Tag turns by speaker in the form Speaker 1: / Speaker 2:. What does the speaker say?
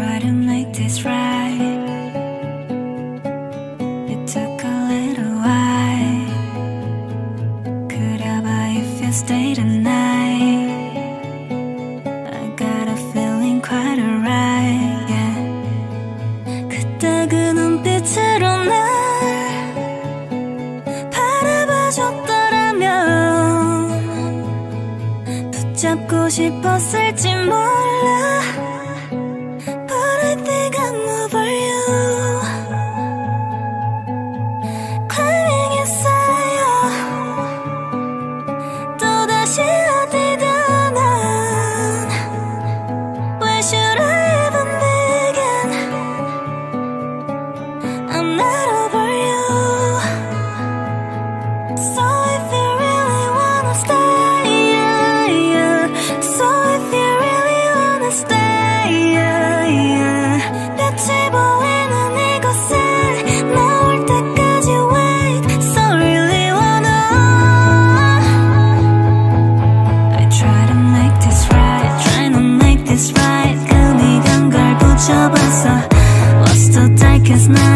Speaker 1: to make this right. It took a little while. 그려봐 if you stay tonight. I got a feeling quite alright. Yeah. 그때 그 눈빛으로 날 바라봐줬더라면 붙잡고 싶었을지 몰라 心。так и знаю.